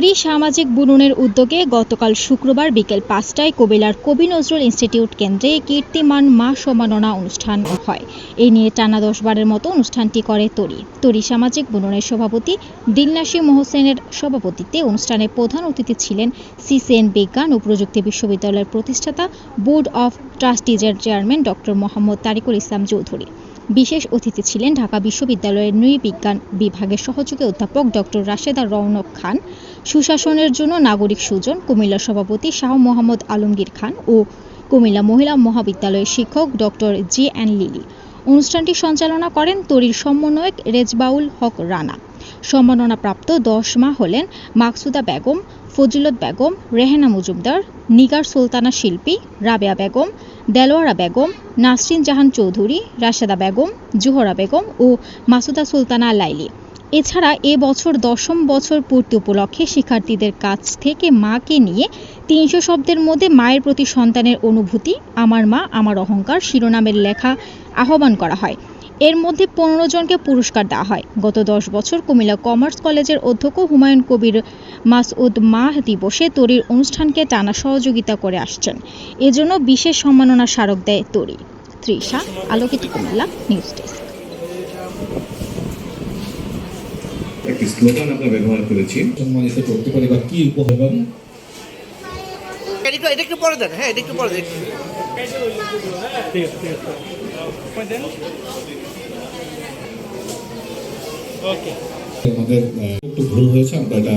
তরি সামাজিক বুননের উদ্যোগে গতকাল শুক্রবার বিকেল পাঁচটায় কবিলার কবি নজরুল ইনস্টিটিউট কেন্দ্রে কীর্তিমান মা সম্মাননা অনুষ্ঠান হয়। এই নিয়ে টানা দশবারের মতো অনুষ্ঠানটি করে তরি। তরি সামাজিক বুননের সভাপতি দিলনাসী মোহসেনের সভাপতিত্বে অনুষ্ঠানে প্রধান অতিথি ছিলেন সিসিএন বিজ্ঞান ও প্রযুক্তি বিশ্ববিদ্যালয়ের প্রতিষ্ঠাতা বোর্ড অফ ট্রাস্টিজের চেয়ারম্যান ডক্টর মোহাম্মদ তারিকুল ইসলাম চৌধুরী। বিশেষ অতিথি ছিলেন ঢাকা বিশ্ববিদ্যালয়ের নৃবিজ্ঞান বিভাগের সহযোগী অধ্যাপক ডক্টর রাশেদা রৌনক খান, সুশাসনের জন্য নাগরিক সুজন, কুমিল্লা সভাপতি শাহ মোহাম্মদ আলমগীর খান ও কুমিল্লা মহিলা মহাবিদ্যালয়ের শিক্ষক ডক্টর জি এন লিলি। অনুষ্ঠানটি সঞ্চালনা করেন তরির সমন্বয়ক রেজবাউল হক রানা। সম্মাননাপ্রাপ্ত দশ মা হলেন মাকসুদা বেগম, ফজিলত বেগম, রেহেনা মজুমদার, নিগার সুলতানা শিল্পী, রাবেয়া বেগম দেলোয়ারা বেগম, নাসরিন জাহান চৌধুরী, রাশেদা বেগম, জোহরা বেগম ও মাসুদা সুলতানা লাইলি। এছাড়া এ বছর দশম বছর পূর্তি উপলক্ষে শিক্ষার্থীদের কাছ থেকে মাকে নিয়ে তিনশো শব্দের মধ্যে মায়ের প্রতি সন্তানের অনুভূতি, আমার মা, আমার অহংকার শিরোনামের লেখা আহ্বান করা হয়। এর মধ্যে পনেরো জনকে পুরস্কার দেওয়া হয়। গত দশ বছর কুমিল্লা কমার্স কলেজের অধ্যক্ষ হুমায়ুন কবির মাসউদ মাহ দিবসে তরির অনুষ্ঠানকে টানা সহযোগিতা করে আসছেন। এজন্য বিশেষ সম্মাননা স্মারক দেয় তরি। Trisha Alokito Cumilla news desk. একটি স্লোগান আমরা ব্যবহার করেছি। সম্মানিত করতে পারি বা কি উপহার? এবং এটা একটু পরে দেন হ্যাঁ এটা একটু পরে দেন। একটু ভুল হয়েছে আমরা এটা